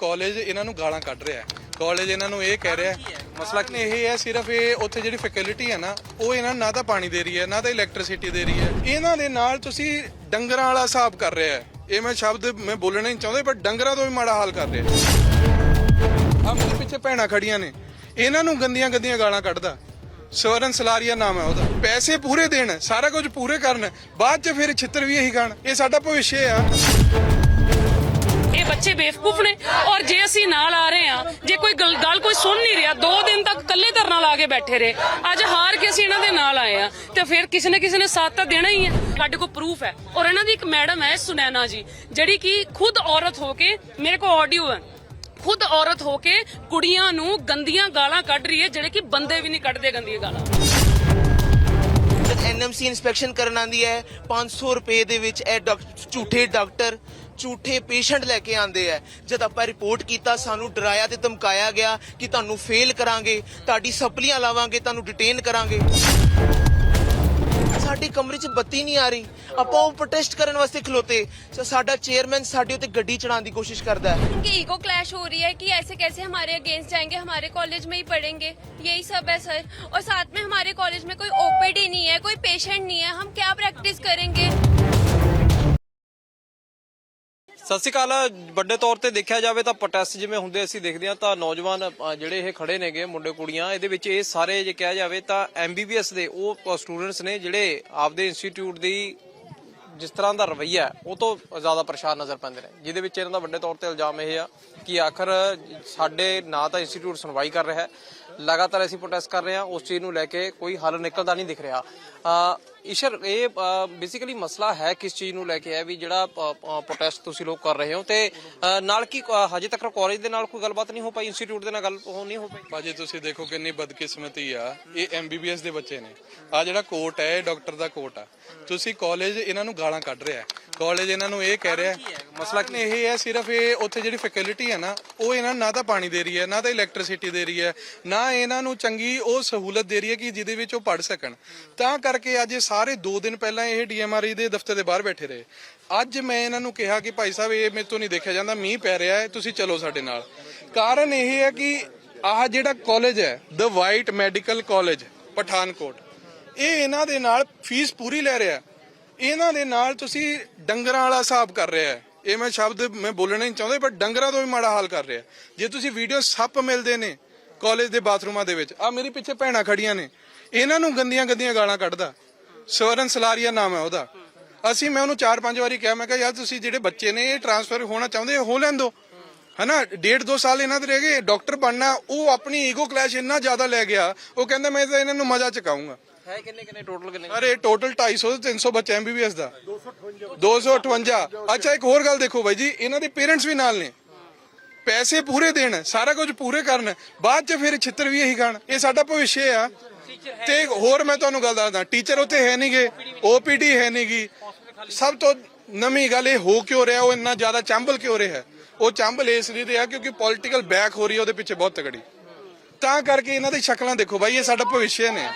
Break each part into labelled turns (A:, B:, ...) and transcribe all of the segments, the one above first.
A: College ਇਹਨਾਂ ਨੂੰ ਗਾਲਾਂ ਕੱਢ ਰਿਹਾ ਹੈ। ਕਾਲਜ ਇਹਨਾਂ ਨੂੰ ਇਹ ਕਹਿ ਰਿਹਾ ਹੈ ਮਸਲਾ ਕਿ ਇਹ ਹੈ ਸਿਰਫ ਇਹ ਉੱਥੇ ਜਿਹੜੀ ਫੈਕਲਟੀ ਹੈ ਨਾ ਉਹ ਇਹਨਾਂ ਨੂੰ ਨਾ ਤਾਂ ਪਾਣੀ ਦੇ ਰਹੀ ਹੈ ਨਾ ਤਾਂ ਇਲੈਕਟ੍ਰਿਸਿਟੀ ਦੇ ਰਹੀ ਹੈ। ਇਹਨਾਂ ਦੇ ਨਾਲ ਤੁਸੀਂ ਡੰਗਰਾਂ ਵਾਲਾ ਹਿਸਾਬ ਕਰ ਰਿਹਾ ਹੈ। ਇਹ ਮੈਂ ਸ਼ਬਦ ਮੈਂ ਬੋਲਣਾ ਨਹੀਂ ਚਾਹੁੰਦਾ ਪਰ ਡੰਗਰਾਂ ਤੋਂ ਵੀ ਮਾੜਾ ਹਾਲ ਕਰ ਰਿਹਾ ਆ ਮੇਰੇ ਪਿੱਛੇ ਭੈਣਾਂ ਖੜੀਆਂ ਨੇ। ਇਹਨਾਂ ਨੂੰ ਗੰਦੀਆਂ ਗੰਦੀਆਂ ਗਾਲਾਂ ਕੱਢਦਾ। ਸਵਰਨ ਸਲਾਰੀਆ ਨਾਮ ਹੈ ਉਹਦਾ। ਪੈਸੇ ਪੂਰੇ ਦੇਣ ਸਾਰਾ ਕੁਝ ਪੂਰੇ ਕਰਨ ਬਾਅਦ ਚ ਫਿਰ ਛਿੱਤਰ ਵੀ ਇਹੀ ਗਾਣ ਇਹ ਸਾਡਾ ਭਵਿੱਖ ਆ
B: ਇਹ ਬੱਚੇ ਬੇਵਕੂਫ ਨੇ ਔਰ ਜੇ ਅਸੀਂ ਨਾਲ ਆ ਰਹੇ ਹਾਂ, ਜੇ ਕੋਈ ਗੱਲ ਕੋਈ ਸੁਣ ਨਹੀਂ ਰਿਹਾ, ਦੋ ਦਿਨ ਤੱਕ ਇਕੱਲੇ ਧਰਨਾ ਲਾ ਕੇ ਬੈਠੇ ਰਹੇ। ਅੱਜ ਹਾਰ ਕੇ ਅਸੀਂ ਇਹਨਾਂ ਦੇ ਨਾਲ ਆਏ ਆ ਤੇ ਫਿਰ ਕਿਸੇ ਨੇ ਕਿਸੇ ਨੇ ਸਾਥ ਤਾਂ ਦੇਣਾ ਹੀ ਹੈ। ਸਾਡੇ ਕੋਲ ਪ੍ਰੂਫ ਹੈ। ਔਰ ਇਹਨਾਂ ਦੀ ਇੱਕ ਮੈਡਮ ਹੈ ਸੁਨੈਨਾ ਜੀ, ਜਿਹੜੀ ਕਿ ਖੁਦ ਔਰਤ ਹੋ ਕੇ ਮੇਰੇ ਕੋਲ ਆਡੀਓ ਹੈ। ਖੁਦ ਔਰਤ ਹੋ ਕੇ ਕੁੜੀਆਂ ਨੂੰ ਗੰਦੀਆਂ ਗਾਲਾਂ ਕੱਢ ਰਹੀ ਹੈ, ਜਿਹੜੇ ਕਿ ਬੰਦੇ ਵੀ ਨਹੀਂ ਕੱਢਦੇ ਗੰਦੀਆਂ ਗਾਲਾਂ।
C: ਐਨਐਮਸੀ ਇਨਸਪੈਕਸ਼ਨ ਕਰਨ ਆਂਦੀ ਹੈ। 500 ਰੁਪਏ ਦੇ ਵਿੱਚ ਇਹ ਝੂਠੇ ਡਾਕਟਰ ਝੂਠੇ ਪੇਸ਼ੈਂਟ ਲੈ ਕੇ ਆਂਦੇ ਆ ਜਦ ਆਪਾਂ ਰਿਪੋਰਟ ਕੀਤਾ ਸਾਨੂੰ ਡਰਾਇਆ ਤੇ ਧਮਕਾਇਆ ਗਿਆ ਕਿ ਤੁਹਾਨੂੰ ਫੇਲ ਕਰਾਂਗੇ ਤੁਹਾਡੀ ਸਪਲੀਆਂ ਲਾਵਾਂਗੇ ਤੁਹਾਨੂੰ ਡਿਟੇਨ ਕਰਾਂਗੇ ਸਾਡੇ ਕਮਰੇ 'ਚ ਬੱਤੀ ਨਹੀਂ ਆ ਰਹੀ ਆਪਾਂ ਉਹ ਪ੍ਰੋਟੈਸਟ ਕਰਨ ਵਾਸਤੇ ਖਲੋਤੇ ਸੋ ਸਾਡਾ ਚੇਅਰਮੈਨ ਸਾਡੇ ਉੱਤੇ ਗੱਡੀ ਚੜਾਉਣ ਦੀ ਕੋਸ਼ਿਸ਼ ਕਰਦਾ ਹੈ
D: उनकी ईगो क्लैश हो रही है कि ऐसे कैसे हमारे अगेंस्ट जाएंगे हमारे कॉलेज में ही पढ़ेंगे यही सब है सर और साथ में हमारे कॉलेज में कोई ओपीडी नहीं है कोई पेशेंट नहीं है हम क्या प्रैक्टिस करेंगे
E: ਸਤਿ ਸ਼੍ਰੀ ਅਕਾਲ, ਵੱਡੇ ਤੌਰ ਤੇ ਦੇਖਿਆ ਜਾਵੇ ਤਾਂ ਪ੍ਰੋਟੈਸਟ ਜਿਵੇਂ ਹੁੰਦੇ ਅਸੀਂ ਦੇਖਦੇ ਹਾਂ ਤਾਂ ਨੌਜਵਾਨ ਜਿਹੜੇ ਇਹ ਖੜੇ ਨੇਗੇ ਮੁੰਡੇ ਕੁੜੀਆਂ, ਇਹਦੇ ਵਿੱਚ ਇਹ ਸਾਰੇ ਜੇ ਕਿਹਾ ਜਾਵੇ ਤਾਂ ਐਮਬੀਬੀਐਸ ਦੇ ਉਹ ਸਟੂਡੈਂਟਸ ਨੇ ਜਿਹੜੇ ਆਪਦੇ ਇੰਸਟੀਚਿਊਟ ਦੀ ਜਿਸ ਤਰ੍ਹਾਂ ਦਾ ਰਵੱਈਆ ਉਹ ਤੋਂ ਜ਼ਿਆਦਾ ਪਰੇਸ਼ਾਨ ਨਜ਼ਰ ਪੈਂਦੇ ਨੇ। ਜਿਹਦੇ ਵਿੱਚ ਇਹਨਾਂ ਦਾ ਵੱਡੇ ਤੌਰ ਤੇ ਇਲਜ਼ਾਮ ਇਹ ਆ ਕਿ ਆਖਰ ਸਾਡੇ ਨਾ ਤਾਂ ਇੰਸਟੀਚਿਊਟ ਸੁਣਵਾਈ ਕਰ ਰਿਹਾ ਲਗਾਤਾਰ ਅਸੀਂ ਪ੍ਰੋਟੈਸਟ ਕਰ ਰਹੇ ਹਾਂ ਉਸ ਚੀਜ਼ ਨੂੰ ਲੈ ਕੇ ਕੋਈ ਹੱਲ ਨਿਕਲਦਾ ਨਹੀਂ ਦਿਖ ਰਿਹਾ। ਅ, ਇਹ ਬੇਸਿਕਲੀ ਮਸਲਾ ਹੈ ਕਿਸ ਚੀਜ਼ ਨੂੰ ਲੈ ਕੇ ਹੈ ਵੀ ਜਿਹੜਾ ਪ੍ਰੋਟੈਸਟ ਤੁਸੀਂ ਲੋਕ ਕਰ ਰਹੇ ਹੋ ਤੇ ਨਾਲ ਕੀ ਹਜੇ ਤੱਕ ਕਾਲਜ ਦੇ ਨਾਲ ਕੋਈ ਗੱਲਬਾਤ ਨਹੀਂ ਹੋ ਪਾਈ ਇੰਸਟੀਚਿਊਟ ਦੇ ਨਾਲ ਗੱਲ ਉਹ ਨਹੀਂ ਹੋ ਪਾਈ?
A: ਭਾਜੀ ਤੁਸੀਂ ਦੇਖੋ ਕਿੰਨੀ ਬਦਕਿਸਮਤੀ ਆ। ਇਹ ਐਮਬੀਬੀਐਸ ਦੇ ਬੱਚੇ ਨੇ। ਆ ਜਿਹੜਾ ਕੋਟ ਹੈ ਇਹ ਡਾਕਟਰ ਦਾ ਕੋਟ ਆ। ਤੁਸੀਂ ਕਾਲਜ ਇਹਨਾਂ ਨੂੰ ਗਾਲਾਂ ਕੱਢ ਰਿਹਾ ਕਾਲਜ ਇਹਨਾਂ ਨੂੰ ਇਹ ਕਹਿ ਰਿਹਾ ਮਸਲਾ ਕਿ ਇਹ ਹੈ ਸਿਰਫ ਇਹ ਉੱਥੇ ਜਿਹੜੀ ਫੈਕਲਟੀ ਹੈ ਨਾ ਉਹ ਇਹਨਾਂ ਨੂੰ ਨਾ ਤਾਂ ਪਾਣੀ ਦੇ ਰਹੀ ਹੈ ਨਾ ਤਾਂ ਇਲੈਕਟ੍ਰਿਸਿਟੀ ਦੇ ਰਹੀ ਹੈ ਨਾ ਇਹਨਾਂ ਨੂੰ ਚੰਗੀ ਉਹ ਸਹੂਲਤ ਦੇ ਰਹੀ ਹੈ ਕਿ ਜਿਹਦੇ ਵਿੱਚ ਉਹ ਪੜ ਸਕਣ। ਤਾਂ ਕਰਕੇ ਅੱਜ ਇਹ ਸਾਰੇ 2 ਦਿਨ ਪਹਿਲਾਂ ਇਹ ਡੀਐਮਆਰਈ ਦੇ ਦਫ਼ਤਰ ਦੇ ਬਾਹਰ ਬੈਠੇ ਰਹੇ। ਅੱਜ ਮੈਂ ਇਹਨਾਂ ਨੂੰ ਕਿਹਾ ਕਿ ਭਾਈ ਸਾਹਿਬ ਇਹ ਮੇਰੇ ਤੋਂ ਨਹੀਂ ਦੇਖਿਆ ਜਾਂਦਾ ਮੀਂਹ ਪੈ ਰਿਹਾ ਹੈ ਤੁਸੀਂ ਚਲੋ ਸਾਡੇ ਨਾਲ। ਕਾਰਨ ਇਹ ਹੈ ਕਿ ਆਹ ਜਿਹੜਾ ਕਾਲਜ ਹੈ the white medical college Pathankot ਇਹ ਇਹਨਾਂ ਦੇ ਨਾਲ ਫੀਸ ਪੂਰੀ ਲੈ ਰਿਹਾ। ਇਹਨਾਂ ਦੇ ਨਾਲ ਤੁਸੀਂ ਡੰਗਰਾਂ ਵਾਲਾ ਹਿਸਾਬ ਕਰ ਰਿਹਾ ਹੈ। ਇਹ ਮੈਂ ਸ਼ਬਦ ਮੈਂ ਬੋਲਣਾ ਨਹੀਂ ਚਾਹੁੰਦਾ ਪਰ ਡੰਗਰਾਂ ਤੋਂ ਵੀ ਮਾੜਾ ਹਾਲ ਕਰ ਰਿਹਾ ਜੇ ਤੁਸੀਂ ਵੀਡੀਓ ਸੱਪ ਮਿਲਦੇ ਨੇ ਕਾਲਜ ਦੇ ਬਾਥਰੂਮਾਂ ਦੇ ਵਿੱਚ ਆ ਮੇਰੀ ਪਿੱਛੇ ਭੈਣਾਂ ਖੜੀਆਂ ਨੇ। ਇਹਨਾਂ ਨੂੰ ਗੰਦੀਆਂ ਗੰਦੀਆਂ ਗਾਲਾਂ ਕੱਢਦਾ। ਸਵਰਨ ਸਲਾਰੀਆ ਨਾਮ ਹੈ ਉਹਦਾ। ਅਸੀਂ, ਮੈਂ ਉਹਨੂੰ ਚਾਰ ਪੰਜ ਵਾਰੀ ਕਿਹਾ, ਮੈਂ ਕਿਹਾ, ਯਾਰ, ਤੁਸੀਂ ਜਿਹੜੇ ਬੱਚੇ ਨੇ, ਇਹ ਟ੍ਰਾਂਸਫਰ ਹੋਣਾ ਚਾਹੁੰਦੇ ਹੋ ਹੋ ਲੈਣ ਦਿਓ। ਹਨਾ, ਡੇਢ ਦੋ ਸਾਲ ਇਹਨਾਂ ਦੇ ਰਹਿ ਗਏ ਡਾਕਟਰ ਬਣਨਾ, ਉਹ ਆਪਣੀ ਈਗੋ ਕਲੈਸ਼ ਇੰਨਾ ਜ਼ਿਆਦਾ ਲੈ ਗਿਆ, ਉਹ ਕਹਿੰਦਾ, ਮੈਂ ਤਾਂ ਇਹਨਾਂ ਨੂੰ ਮਜ਼ਾ ਚਕਾਉਂਗਾ
E: ਹੈ ਕਿੰਨੇ ਕਿੰਨੇ ਟੋਟਲ ਕਿੰਨੇ
A: ਅਰੇ ਟੋਟਲ 250 ਤੇ 300 ਬੱਚੇ ਐਮਬੀਬੀਐਸ ਦਾ 258 ਅੱਛਾ ਇੱਕ ਹੋਰ ਗੱਲ ਦੇਖੋ ਬਾਈ ਜੀ ਇਹਨਾਂ ਦੇ ਪੇਰੈਂਟਸ ਵੀ ਨਾਲ ਨੇ। ਪੈਸੇ ਪੂਰੇ ਦੇਣ ਸਾਰਾ ਕੁਝ ਪੂਰੇ ਕਰਨ ਬਾਅਦ ਚ ਫਿਰ ਛਿੱਤਰ ਵੀ ਇਹੀ ਖਾਣ। ਇਹ ਸਾਡਾ ਭਵਿੱਖ ਆ। ਤੇ ਹੋਰ ਮੈਂ ਤੁਹਾਨੂੰ ਗੱਲ ਦੱਸਦਾ ਟੀਚਰ ਉੱਥੇ ਹੈ ਨਹੀਂਗੇ ਓਪੀਡੀ ਹੈ ਨਹੀਂਗੀ ਸਭ ਤੋਂ ਨਵੀਂ ਗੱਲ ਇਹ ਹੋ ਕਿਉਂ ਰਿਹਾ ਉਹ ਇੰਨਾ ਜ਼ਿਆਦਾ ਚੰਬਲ ਕਿਉਂ ਰਿਹਾ? ਉਹ ਚੰਬਲ ਇਸ ਲਈ ਰਿਹਾ ਕਿਉਂਕਿ ਪੋਲਿਟੀਕਲ ਬੈਕ ਹੋ ਰਹੀ ਹੈ ਉਹਦੇ ਪਿੱਛੇ ਬਹੁਤ ਤਗੜੀ ਤਾਂ ਕਰਕੇ ਇਹਨਾਂ ਦੀ ਸ਼ਕਲਾਂ ਦੇਖੋ ਬਾਈ ਇਹ ਸਾਡਾ ਭਵਿੱਖ ਨੇ।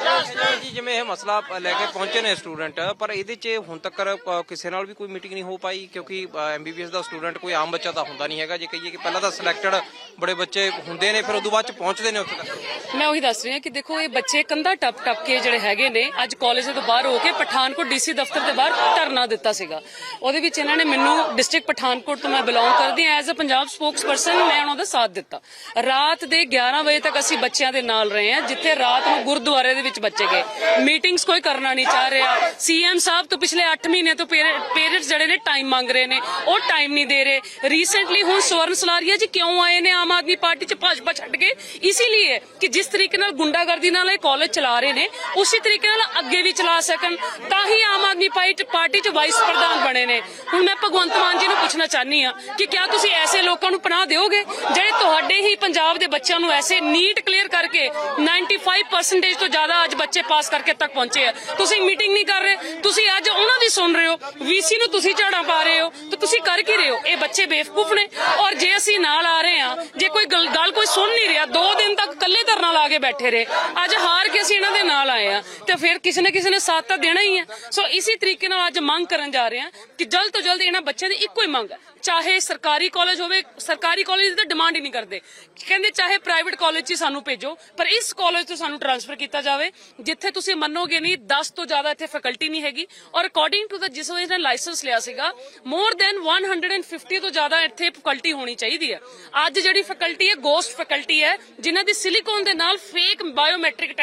E: ਜੀ, ਜਿਵੇਂ ਇਹ ਮਸਲਾ ਲੈ ਕੇ ਪਹੁੰਚੇ ਨੇ ਸਟੂਡੈਂਟ, ਪਰ ਇਹਦੇ ਚ ਹੁਣ ਤੱਕ ਕਿਸੇ ਨਾਲ ਵੀ ਕੋਈ ਮੀਟਿੰਗ ਨਹੀਂ ਹੋ ਪਾਈ, ਕਿਉਂਕਿ ਐਮਬੀਬੀਐਸ ਦਾ ਸਟੂਡੈਂਟ ਕੋਈ ਆਮ ਬੱਚਾ ਤਾਂ ਹੁੰਦਾ ਨਹੀਂ ਹੈਗਾ। ਜੇ ਕਹੀਏ ਕਿ ਪਹਿਲਾਂ ਤਾਂ ਸਿਲੈਕਟਡ ਬੜੇ ਬੱਚੇ ਹੁੰਦੇ ਨੇ, ਫਿਰ ਉਦੋਂ ਬਾਅਦ ਚ ਪਹੁੰਚਦੇ ਨੇ ਉੱਥੇ ਤੱਕ।
B: ਮੈਂ ਉਹੀ ਦੱਸ ਰਹੀ ਹਾਂ ਕਿ ਦੇਖੋ, ਇਹ ਬੱਚੇ ਕੰਧਾ ਟੱਪ ਟੱਪ ਕੇ ਜਿਹੜੇ ਹੈਗੇ ਨੇ, ਅੱਜ ਕਾਲਜ ਤੋਂ ਬਾਹਰ ਹੋ ਕੇ ਪਠਾਨਕੋਟ ਡੀਸੀ ਦਫ਼ਤਰ ਦੇ ਬਾਹਰ ਧਰਨਾ ਦਿੱਤਾ ਸੀਗਾ। ਉਹਦੇ ਵਿੱਚ ਇਹਨਾਂ ਨੇ ਮੈਨੂੰ ਡਿਸਟ੍ਰਿਕਟ ਪਠਾਨਕੋਟ ਤੋਂ ਮੈਂ ਬਿਲੋਂਗ ਕਰਦੀ ਹਾਂ ਐਜ਼ ਅ ਪੰਜਾਬ ਸਪੋਕਸਪਰਸਨ ਮੈਂ ਉਹਨਾਂ ਦਾ ਸਾਥ ਦਿੱਤਾ। ਰਾਤ ਦੇ 11 ਵਜੇ ਤੱਕ ਅਸੀਂ ਬੱਚਿਆਂ ਦੇ ਨਾਲ ਰਹੇ ਹਾਂ, ਜਿੱਥੇ ਰਾਤ ਨੂੰ ਗੁਰਦੁਆਰੇ ਦੇ ਵਿੱਚ ਬੱਚੇ ਗਏ। ਮੀਟਿੰਗਸ ਕੋਈ ਕਰਨਾ ਨਹੀਂ ਚਾਹ ਰਿਹਾ। ਸੀਐਮ ਸਾਹਿਬ ਤੋਂ ਪਿਛਲੇ 8 ਮਹੀਨੇ ਤੋਂ ਪੇਰੈਂਟਸ ਜਿਹੜੇ ਨੇ ਟਾਈਮ ਮੰਗ ਰਹੇ ਨੇ। ਉਹ ਟਾਈਮ ਨਹੀਂ ਦੇ ਰਹੇ। ਰੀਸੈਂਟਲੀ ਹੁਣ ਸਵਰਨ ਸਲਾਰੀਆ ਜੀ ਕਿਉਂ ਆਏ ਨੇ? ਆਮ ਆਦਮੀ ਪਾਰਟੀ ਚ ਭਾਜਪਾ ਛੱਡ ਕੇ। ਇਸੇ ਲਈ ਕਿ ਜਿਸ ਤਰੀਕੇ ਨਾਲ ਗੁੰਡਾਗਰਦੀ ਨਾਲ ਇਹ ਕਾਲਜ ਚਲਾ ਰਹੇ ਨੇ, ਉਸੇ ਤਰੀਕੇ ਨਾਲ ਅੱਗੇ ਵੀ ਚਲਾ ਸਕਣ। ਤਾਂ ਹੀ ਆਮ ਆਦਮੀ ਪਾਰਟੀ ਪਾਰਟੀ ਚ ਵਾਈਸ ਪ੍ਰਧਾਨ ਬਣੇ ਨੇ। ਹੁਣ ਮੈਂ ਭਗਵੰਤ ਮਾਨ ਜੀ ਨੂੰ ਪੁੱਛਣਾ ਚਾਹਨੀ ਆ ਕਿ ਕਿਆ ਤੁਸੀਂ ਐਸੇ ਲੋਕਾਂ ਨੂੰ ਪਨਾਹ ਦਿਓਗੇ, ਜਿਹੜੇ ਤੁਹਾਡੇ ਹੀ ਪੰਜਾਬ ਦੇ ਬੱਚਿਆਂ ਨੂੰ ਐਸੇ ਨੀਟ ਕਲੀਅਰ ਕਰਕੇ 95% ਤੋਂ ਜ਼ਿਆਦਾ ਅੱਜ ਅੱਜ ਬੱਚੇ ਪਾਸ ਕਰਕੇ ਤੱਕ ਪਹੁੰਚੇ ਆ। ਤੁਸੀਂ ਮੀਟਿੰਗ ਨਹੀਂ ਕਰ ਰਹੇ। ਤੁਸੀਂ ਅੱਜ ਉਹਨਾਂ ਦੀ ਸੁਣ ਰਹੇ ਹੋ। ਵੀਸੀ ਨੂੰ ਤੁਸੀਂ ਝਾੜਾਂ ਪਾ ਰਹੇ ਹੋ। ਤੇ ਤੁਸੀਂ ਕਰ ਕੀ ਰਹੇ ਹੋ? ਇਹ ਬੱਚੇ ਬੇਵਕੂਫ ਨੇ। ਔਰ ਜੇ ਅਸੀਂ ਨਾਲ ਆ ਰਹੇ ਹਾਂ, ਜੇ ਕੋਈ ਗੱਲ ਗੱਲ ਕੋਈ ਸੁਣ ਨਹੀਂ ਰਿਹਾ, ਦੋ ਦਿਨ ਤੱਕ ਇਕੱਲੇ ਧਰਨਾ ਲਾ ਕੇ ਬੈਠੇ ਰਹੇ। ਅੱਜ ਹਾਰ ਕੇ ਅਸੀਂ ਇਹਨਾਂ ਦੇ ਨਾਲ ਆਏ ਆ ਤੇ ਫਿਰ ਕਿਸੇ ਨਾ ਕਿਸੇ ਨੇ ਸਾਥ ਤਾਂ ਦੇਣਾ ਹੀ ਹੈ। ਸੋ ਇਸੇ ਤਰੀਕੇ ਨਾਲ ਅੱਜ ਮੰਗ ਕਰਨ ਜਾ ਰਹੇ ਹਾਂ ਕਿ ਜਲਦ ਤੋਂ ਜਲਦ ਇਹਨਾਂ ਬੱਚਿਆਂ ਦੀ ਇੱਕੋ ਹੀ ਮੰਗ ਹੈ। ਚਾਹੇ ਸਰਕਾਰੀ ਕਾਲਜ ਹੋਵੇ, ਸਰਕਾਰੀ ਕਾਲਜ ਦੀ ਤਾਂ ਡਿਮਾਂਡ ਹੀ ਨਹੀਂ ਕਰਦੇ। ਕਹਿੰਦੇ ਚਾਹੇ ਪ੍ਰਾਈਵੇਟ ਕਾਲਜ 'ਚ ਸਾਨੂੰ ਭੇਜੋ, ਪਰ ਇਸ ਕਾਲਜ ਤੋਂ ਸਾਨੂੰ ਟ੍ਰਾਂਸਫਰ ਕੀਤਾ ਜਾਵੇ। ਜਿੱਥੇ ਤੁਸੀਂ ਮੰਨੋਗੇ ਨਹੀਂ 10 ਤੋਂ ਜ਼ਿਆਦਾ ਇੱਥੇ ਫੈਕਲਟੀ ਨਹੀਂ ਹੈਗੀ। ਔਰ ਅਕੋਰਡਿੰਗ ਟੂ ਦਾ ਜਿਸ ਵੇਲੇ ਲਾਇਸੈਂਸ ਲਿਆ ਸੀਗਾ ਮੋਰ ਦੈਨ 150 ਤੋਂ ਜ਼ਿਆਦਾ ਇੱਥੇ ਫੈਕਲਟੀ ਹੋਣੀ ਚਾਹੀਦੀ ਹੈ। ਅੱਜ ਜਿਹੜੀ ਫੈਕਲਟੀ ਹੈ ਗੋਸਟ ਫੈਕਲਟੀ ਹੈ, ਜਿਨ੍ਹਾਂ ਦੀ ਸਿਲੀਕਨ ਦੇ ਨਾਲ ਫੇਕ ਬਾਇਓਮੈਟ੍ਰਿਕ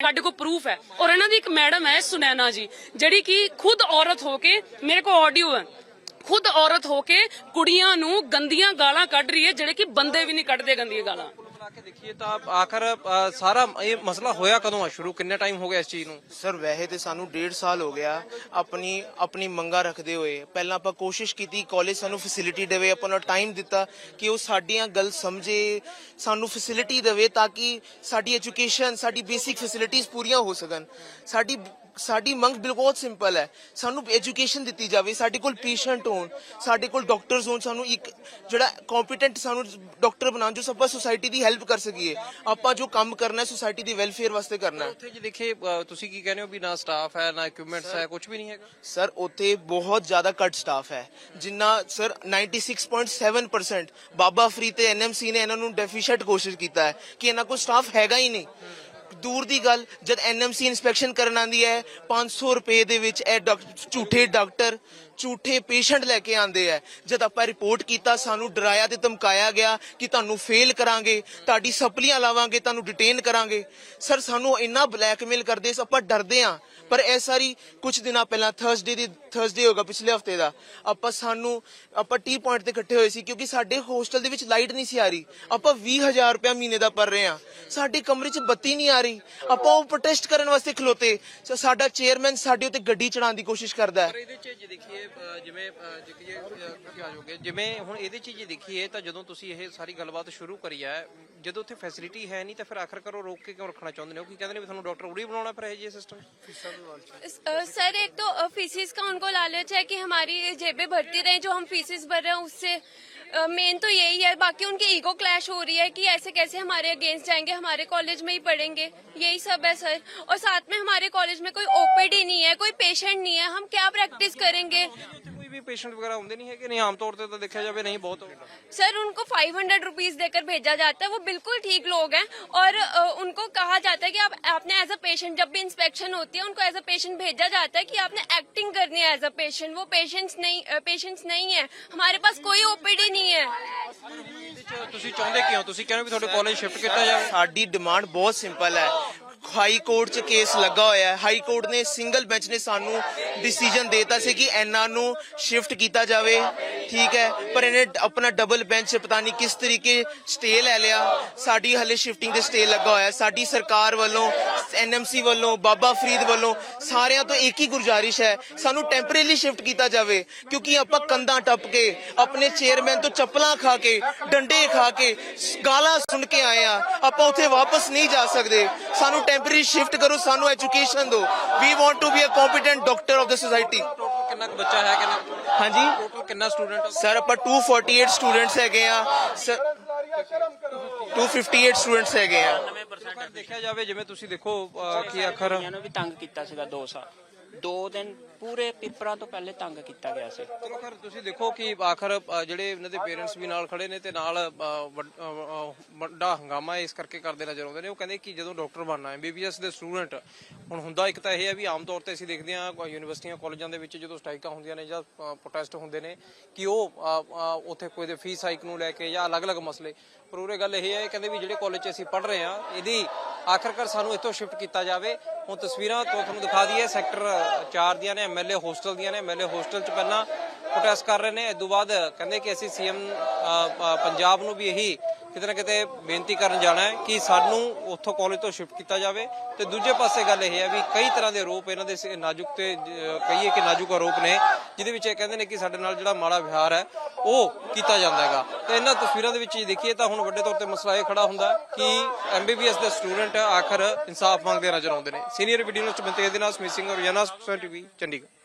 B: ਸਾਡੇ ਕੋਲ ਪ੍ਰੂਫ ਹੈ। ਔਰ ਇਹਨਾਂ ਦੀ ਇੱਕ ਮੈਡਮ ਹੈ, ਸੁਨੈਨਾ ਜੀ, ਜਿਹੜੀ ਕਿ ਖੁਦ ਔਰਤ ਹੋ ਕੇ, ਮੇਰੇ ਕੋਲ ਆਡੀਓ ਹੈ। ਖੁਦ ਔਰਤ ਹੋ ਕੇ ਕੁੜੀਆਂ ਨੂੰ ਗੰਦੀਆਂ ਗਾਲਾਂ ਕੱਢ ਰਹੀ ਹੈ, ਜਿਹੜੇ ਕਿ ਬੰਦੇ ਵੀ ਨਹੀਂ ਕੱਢਦੇ ਗੰਦੀਆਂ ਗਾਲਾਂ।
E: ਲਾ ਕੇ ਦੇਖੀਏ ਤਾਂ ਆਖਰ ਅ, ਸਾਰਾ ਇਹ ਮਸਲਾ ਹੋਇਆ ਕਦੋਂ ਆ ਸ਼ੁਰੂ? ਕਿੰਨੇ ਟਾਈਮ ਹੋ ਗਿਆ ਇਸ ਚੀਜ਼ ਨੂੰ?
C: ਸਰ ਵੈਸੇ ਤੇ ਸਾਨੂੰ 1.5 ਸਾਲ ਹੋ ਗਿਆ ਆਪਣੀ ਆਪਣੀ ਮੰਗਾਂ ਰੱਖਦੇ ਹੋਏ। ਪਹਿਲਾਂ ਆਪਾਂ ਕੋਸ਼ਿਸ਼ ਕੀਤੀ ਕਾਲਜ ਸਾਨੂੰ ਫੈਸਿਲਿਟੀ ਦੇਵੇ ਆਪਾਂ ਨੂੰ ਟਾਈਮ ਦਿੱਤਾ ਕਿ ਉਹ ਸਾਡੀਆਂ ਗੱਲ ਸਮਝੇ ਸਾਨੂੰ ਫੈਸਿਲਿਟੀ ਦੇਵੇ ਤਾਂ ਕਿ ਸਾਡੀ ਐਜੂਕੇਸ਼ਨ ਸਾਡੀ ਬੇਸਿਕ ਫੈਸਿਲਿਟੀਆਂ ਪੂਰੀਆਂ ਹੋ ਸਕਣ। ਸਾਡੀ ਸਾਡੀ ਮੰਗ ਬਿਲਕੁਲ ਸਿੰਪਲ ਹੈ। ਸਾਨੂੰ ਐਜੂਕੇਸ਼ਨ ਦਿੱਤੀ ਜਾਵੇ ਸਾਡੇ ਕੋਲ ਪੇਸ਼ੈਂਟ ਹੋਣ ਸਾਡੇ ਕੋਲ ਡਾਕਟਰਸ ਹੋਣ ਸਾਨੂੰ ਇੱਕ ਜਿਹੜਾ ਕੰਪੀਟੈਂਟ ਸਾਨੂੰ ਡਾਕਟਰ ਬਣਾਉਣ ਜੋ ਸਭ ਸੁਸਾਇਟੀ ਦੀ ਹੈਲਪ ਕਰ ਸਕੀਏ। ਆਪਾਂ ਜੋ ਕੰਮ ਕਰਨਾ ਹੈ ਸੁਸਾਇਟੀ ਦੀ ਵੈਲਫੇਅਰ ਵਾਸਤੇ ਕਰਨਾ ਹੈ।
E: ਉੱਥੇ ਜੇ ਦੇਖੀਏ ਅ, ਤੁਸੀਂ ਕੀ ਕਹਿੰਦੇ ਹੋ ਵੀ ਨਾ ਸਟਾਫ ਹੈ ਨਾ ਇਕਵਿਪਮੈਂਟਸ ਹੈ ਕੁਝ ਵੀ ਨਹੀਂ ਹੈਗਾ?
C: ਸਰ ਉੱਥੇ ਬਹੁਤ ਜ਼ਿਆਦਾ ਘੱਟ ਸਟਾਫ ਹੈ। ਜਿੰਨਾ ਸਰ 96.7% ਬਾਬਾ ਫਰੀ ਤੇ ਐਨਐਮਸੀ ਨੇ ਇਹਨਾਂ ਨੂੰ ਡੈਫੀਸ਼ੀਐਂਟ ਕੋਸ਼ਿਸ਼ ਕੀਤਾ ਹੈ ਕਿ ਇਹਨਾਂ ਕੋਲ ਸਟਾਫ ਹੈਗਾ ਹੀ ਨਹੀਂ। ਦੂਰ ਦੀ ਗੱਲ, ਜਦ ਐਨਐਮਸੀ ਇਨਸਪੈਕਸ਼ਨ ਕਰਨ ਆਂਦੀ ਹੈ 500 ਰੁਪਏ ਦੇ ਵਿੱਚ ਇਹ ਡਾਕ- ਝੂਠੇ ਡਾਕਟਰ ਝੂਠੇ ਪੇਸ਼ੈਂਟ ਲੈ ਕੇ ਆਂਦੇ ਆ। ਜਦ ਆਪਾਂ ਰਿਪੋਰਟ ਕੀਤਾ, ਸਾਨੂੰ ਡਰਾਇਆ ਤੇ ਧਮਕਾਇਆ ਗਿਆ ਕਿ ਤੁਹਾਨੂੰ ਫੇਲ ਕਰਾਂਗੇ, ਤੁਹਾਡੀ ਸਪਲੀਆਂ ਲਾਵਾਂਗੇ, ਤੁਹਾਨੂੰ ਡਿਟੇਨ ਕਰਾਂਗੇ। ਸਰ ਸਾਨੂੰ ਇੰਨਾ ਬਲੈਕਮੇਲ ਕਰਦੇ ਆਪਾਂ ਡਰਦੇ ਆ। ਪਰ ਇਹ ਸਾਰੀ ਕੁਝ ਦਿਨਾਂ ਪਹਿਲਾਂ ਥਰਸਡੇ ਦੀ ਥਰਸਡੇ ਹੋਗਾ ਪਿਛਲੇ ਹਫ਼ਤੇ ਦਾ। ਆਪਾਂ ਸਾਨੂੰ ਆਪਾਂ ਟੀ ਪੁਆਇੰਟ ਤੇ ਇਕੱਠੇ ਹੋਏ ਸੀ ਕਿਉਂਕਿ ਸਾਡੇ ਹੋਸਟਲ ਦੇ ਵਿੱਚ ਲਾਈਟ ਨਹੀਂ ਸੀ ਆ ਰਹੀ। ਆਪਾਂ 20000 ਰੁਪਏ ਮਹੀਨੇ ਦਾ ਭਰ ਰਹੇ ਆ ਸਾਡੇ ਕਮਰੇ 'ਚ ਬੱਤੀ ਨਹੀਂ ਆ ਰਹੀ। ਆਪਾਂ ਉਹ ਪ੍ਰੋਟੈਸਟ ਕਰਨ ਵਾਸਤੇ ਖਲੋਤੇ। ਸੋ ਸਾਡਾ ਚੇਅਰਮੈਨ ਸਾਡੇ ਉੱਤੇ ਗੱਡੀ ਚੜਾਉਣ ਦੀ ਕੋਸ਼ਿਸ਼ ਕਰਦਾ
E: ਪਰ
C: ਹੈ
E: ਇਹਦੇ ਚ ਜੇ ਦੇਖੀਏ ਅ, ਜਿਵੇਂ ਅ, ਦੇਖੀਏ ਅ, ਕੀ ਆ ਜਾਓਗੇ ਜਿਵੇਂ ਹੁਣ ਇਹਦੇ ਚ ਜੇ ਦੇਖੀਏ ਤਾਂ ਜਦੋਂ ਤੁਸੀਂ ਇਹ ਸਾਰੀ ਗੱਲਬਾਤ ਸ਼ੁਰੂ ਕਰੀ ਹੈ ਜਦੋਂ ਉੱਥੇ ਫੈਸਿਲਿਟੀ ਹੈ ਨਹੀਂ ਤਾਂ ਫਿਰ ਆਖਰ ਕਰੋ ਰੋਕ ਕੇ ਕਿਉਂ ਰੱਖਣਾ ਚਾਹੁੰਦੇ ਨੇ? ਉਹ ਕੀ ਕਹਿੰਦੇ ਨੇ ਵੀ ਤੁਹਾਨੂੰ ਡਾਕਟਰ ਉੜੀ ਬਣਾਉਣਾ ਪਰ ਇਹ ਜੀ ਸਿਸਟਮ
D: सर, एक तो फीसिस का उनको लालच है कि हमारी जेबें भरती रहे, जो हम फीसिस भर रहे हैं, उससे मेन तो यही है। बाकी उनकी ईगो क्लैश हो रही है कि ऐसे कैसे हमारे अगेंस्ट जाएँगे, हमारे कॉलेज में ही पढ़ेंगे। यही सब है, सर। और साथ में हमारे कॉलेज में कोई ओपीडी नहीं है, कोई पेशेंट नहीं है। हम क्या प्रैक्टिस करेंगे?
E: भी पेशेंट वगैरह ਹੁੰਦੇ नहीं है कि नहीं? आमतौर पर तो देखा जाए नहीं बहुत
D: सर उनको 500 रुपीस देकर भेजा जाता है वो बिल्कुल ठीक लोग हैं। और उनको कहा जाता है कि आप आपने एज अ पेशेंट जब भी इंस्पेक्शन होती है उनको एज अ पेशेंट भेजा जाता है कि आपने एक्टिंग करनी है एज अ पेशेंट वो पेशेंट्स नहीं पेशेंट्स नहीं है। हमारे पास कोई ओपीडी नहीं है।
E: ਤੁਸੀਂ ਚਾਹੁੰਦੇ ਕੀ ਹੋ? ਤੁਸੀਂ ਕਹਿੰਦੇ ਵੀ ਤੁਹਾਡੇ ਕਾਲਜ ਸ਼ਿਫਟ ਕੀਤਾ ਜਾਵੇ।
C: ਸਾਡੀ ਡਿਮਾਂਡ ਬਹੁਤ ਸਿੰਪਲ ਹੈ। ਹਾਈ ਕੋਰਟ 'ਚ ਕੇਸ ਲੱਗਾ ਹੋਇਆ ਹੈ। ਹਾਈ ਕੋਰਟ ਨੇ ਸਿੰਗਲ ਬੈਂਚ ਨੇ ਸਾਨੂੰ ਡਿਸੀਜਨ ਦੇਤਾ ਸੀ ਕਿ ਇਹਨਾਂ ਨੂੰ ਸ਼ਿਫਟ ਕੀਤਾ ਜਾਵੇ। ਠੀਕ ਹੈ। ਪਰ ਇਹਨੇ ਆਪਣਾ ਡਬਲ ਬੈਂਚ ਪਤਾ ਨਹੀਂ ਕਿਸ ਤਰੀਕੇ ਸਟੇ ਲੈ ਲਿਆ। ਸਾਡੀ ਹਲੇ ਸ਼ਿਫਟਿੰਗ ਦੇ ਸਟੇ ਲੱਗਾ ਹੋਇਆ ਸਾਡੀ ਸਰਕਾਰ ਵੱਲੋਂ ਐਨਐਮਸੀ ਵੱਲੋਂ, ਬਾਬਾ ਫਰੀਦ ਵੱਲੋਂ ਸਾਰਿਆਂ ਤੋਂ ਇੱਕ ਹੀ ਗੁਜ਼ਾਰਿਸ਼ ਹੈ, ਸਾਨੂੰ ਟੈਂਪਰੇਰੀ ਸ਼ਿਫਟ ਕੀਤਾ ਜਾਵੇ। ਕਿਉਂਕਿ ਆਪਾਂ ਕੰਧਾਂ ਟੱਪ ਕੇ, ਆਪਣੇ ਚੇਅਰਮੈਨ ਤੋਂ ਚੱਪਲਾਂ ਖਾ ਕੇ, ਡੰਡੇ ਖਾ ਕੇ, ਗਾਲਾਂ ਸੁਣ ਕੇ ਆਏ ਆ ਆਪਾਂ ਉੱਥੇ ਵਾਪਸ ਨਹੀਂ ਜਾ ਸਕਦੇ। ਸਾਨੂੰ ਟੈਂਪਰੇਰੀ ਸ਼ਿਫਟ ਕਰੋ ਸਾਨੂੰ ਐਜੂਕੇਸ਼ਨ ਦਿਓ we want to be a competent doctor of the
E: society ਕਿੰਨਾ ਕੁ ਬੱਚਾ ਹੈ ਕਿੰਨਾ
C: ਹਾਂਜੀ
E: ਟੋਟਲ ਕਿੰਨਾ ਸਟੂਡੈਂਟ
C: ਸਰ ਆਪਾਂ 248 ਸਟੂਡੈਂਟਸ ਹੈਗੇ ਆ ਸਰ 258 ਸਟੂਡੈਂਟਸ ਹੈਗੇ ਆ
E: ਦੇਖਿਆ ਜਾਵੇ ਜਿਵੇਂ ਤੁਸੀਂ ਦੇਖੋ
F: ਨੂੰ ਵੀ ਤੰਗ ਕੀਤਾ ਸੀਗਾ 2 ਸਾਲ 2 ਦਿਨ ਪੂਰੇ ਪੇਪਰਾਂ ਤੋਂ ਪਹਿਲੇ ਤੰਗ ਕੀਤਾ ਗਿਆ ਸੀ।
E: ਚਲੋ ਖੈਰ ਤੁਸੀਂ ਦੇਖੋ ਕਿ ਆਖਰ ਅ, ਜਿਹੜੇ ਇਹਨਾਂ ਦੇ ਪੇਰੈਂਟਸ ਵੀ ਨਾਲ ਖੜੇ ਨੇ ਤੇ ਨਾਲ ਅ, ਵੱਡ- ਅ, ਅ, ਵੱਡਾ ਹੰਗਾਮਾ ਇਸ ਕਰਕੇ ਕਰਦੇ ਨਜ਼ਰ ਆਉਂਦੇ ਨੇ। ਉਹ ਕਹਿੰਦੇ ਕਿ ਜਦੋਂ ਡਾਕਟਰ ਬਣਨਾ ਐਮਬੀਬੀਐਸ ਦੇ ਸਟੂਡੈਂਟ ਹੁਣ ਹੁੰਦਾ ਇੱਕ ਤਾਂ ਇਹ ਹੈ ਵੀ ਆਮ ਤੌਰ ਤੇ ਅਸੀਂ ਦੇਖਦੇ ਹਾਂ ਕੋਈ ਯੂਨੀਵਰਸਿਟੀਆਂ ਕਾਲਜਾਂ ਦੇ ਵਿੱਚ ਜਦੋਂ ਸਟ੍ਰਾਈਕਾਂ ਹੁੰਦੀਆਂ ਨੇ ਜਾਂ ਪ੍ਰੋਟੈਸਟ ਹੁੰਦੇ ਨੇ ਕਿ ਉਹ ਅ, ਅ, ਉੱਥੇ ਕੋਈ ਦੇ ਫੀਸ ਹਾਈਕ ਨੂੰ ਲੈ ਕੇ ਜਾਂ ਅਲੱਗ-ਅਲੱਗ ਮਸਲੇ। ਪਰ ਉਰੇ ਗੱਲ ਇਹ ਹੈ ਕਹਿੰਦੇ ਵੀ ਜਿਹੜੇ ਕਾਲਜ 'ਚ ਅਸੀਂ ਪੜ੍ਹ ਰਹੇ ਹਾਂ ਇਹਦੀ ਆਖਰਕਾਰ ਸਾਨੂੰ ਇੱਥੋਂ ਸ਼ਿਫਟ ਕੀਤਾ ਜਾਵੇ। ਹੁਣ ਤਸਵੀਰਾਂ ਤੋਂ ਤੁਹਾਨੂੰ ਦਿਖਾ ਦਈਏ ਸੈਕਟਰ 4 ਦੀਆਂ ਨੇ ਐਮਐਲਏ ਹੋਸਟਲ ਦੀਆਂ ਨੇ ਐਮਐਲਏ ਹੋਸਟਲ 'ਚ ਪਹਿਲਾਂ ਪ੍ਰੋਟੈਸਟ ਕਰ ਰਹੇ ਨੇ। ਇਸ ਤੋਂ ਬਾਅਦ ਕਹਿੰਦੇ ਕਿ ਅਸੀਂ ਸੀਐਮ ਪੰਜਾਬ ਨੂੰ ਵੀ ਇਹੀ ਕਿਤੇ ਨਾ ਕਿਤੇ ਬੇਨਤੀ ਕਰਨ ਜਾਣਾ ਹੈ ਕਿ ਸਾਨੂੰ ਉੱਥੋਂ ਕਾਲਜ ਤੋਂ ਸ਼ਿਫਟ ਕੀਤਾ ਜਾਵੇ। ਤੇ ਦੂਜੇ ਪਾਸੇ ਗੱਲ ਇਹ ਹੈ ਵੀ ਕਈ ਤਰ੍ਹਾਂ ਦੇ ਆਰੋਪ ਇਹਨਾਂ ਦੇ ਨਾਜ਼ੁਕ ਤੇ ਕਹੀਏ ਕਿ ਨਾਜ਼ੁਕ ਆਰੋਪ ਨੇ, ਜਿਹਦੇ ਵਿੱਚ ਇਹ ਕਹਿੰਦੇ ਨੇ ਕਿ ਸਾਡੇ ਨਾਲ ਜਿਹੜਾ ਮਾੜਾ ਵਿਹਾਰ ਹੈ, ਉਹ ਕੀਤਾ ਜਾਂਦਾ ਹੈਗਾ। ਤੇ ਇਹਨਾਂ ਤਸਵੀਰਾਂ ਦੇ ਵਿੱਚ ਜੇ ਦੇਖੀਏ ਤਾਂ ਹੁਣ ਵੱਡੇ ਤੌਰ ਤੇ ਮਸਲਾ ਇਹ ਖੜਾ ਹੁੰਦਾ ਹੈ ਕਿ ਐਮਬੀਬੀਐਸ ਦੇ ਸਟੂਡੈਂਟ ਆਖਰ ਇਨਸਾਫ ਮੰਗਦੇ ਨਜ਼ਰ ਆਉਂਦੇ ਨੇ। ਸੀਨੀਅਰ ਵੀਡੀਓ ਨੂੰ ਬੰਤੇ ਦੇ ਨਾਲ ਸਮਿਤ ਸਿੰਘ ਔਰ ਜਨਾ ਟੀਵੀ, ਚੰਡੀਗੜ੍ਹ।